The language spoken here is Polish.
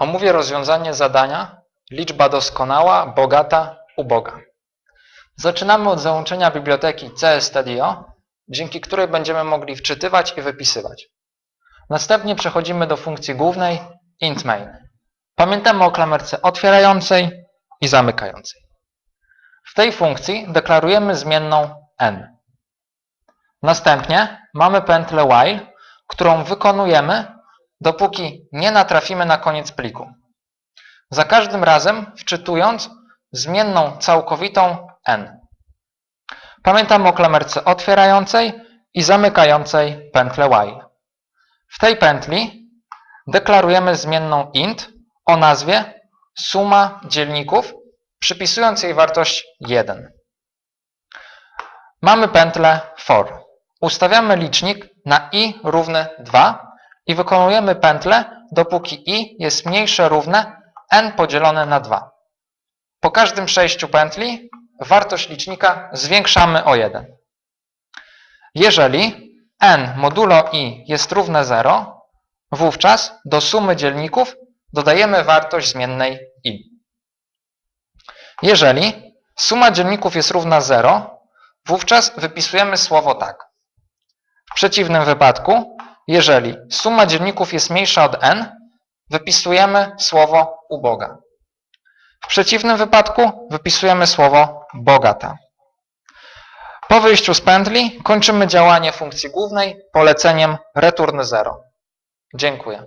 Omówię rozwiązanie zadania liczba doskonała, bogata, uboga. Zaczynamy od załączenia biblioteki CSTDIO, dzięki której będziemy mogli wczytywać i wypisywać. Następnie przechodzimy do funkcji głównej int main. Pamiętamy o klamerce otwierającej i zamykającej. W tej funkcji deklarujemy zmienną n. Następnie mamy pętlę while, którą wykonujemy, dopóki nie natrafimy na koniec pliku. Za każdym razem wczytując zmienną całkowitą n. Pamiętamy o klamerce otwierającej i zamykającej pętlę while. W tej pętli deklarujemy zmienną int o nazwie suma dzielników, przypisując jej wartość 1. Mamy pętlę for. Ustawiamy licznik na i równy 2 i wykonujemy pętlę, dopóki i jest mniejsze równe n podzielone na 2. Po każdym przejściu pętli wartość licznika zwiększamy o 1. Jeżeli n modulo i jest równe 0, wówczas do sumy dzielników dodajemy wartość zmiennej i. Jeżeli suma dzielników jest równa 0, wówczas wypisujemy słowo tak. W przeciwnym wypadku, jeżeli suma dzielników jest mniejsza od n, wypisujemy słowo uboga. W przeciwnym wypadku wypisujemy słowo bogata. Po wyjściu z pętli kończymy działanie funkcji głównej poleceniem return 0. Dziękuję.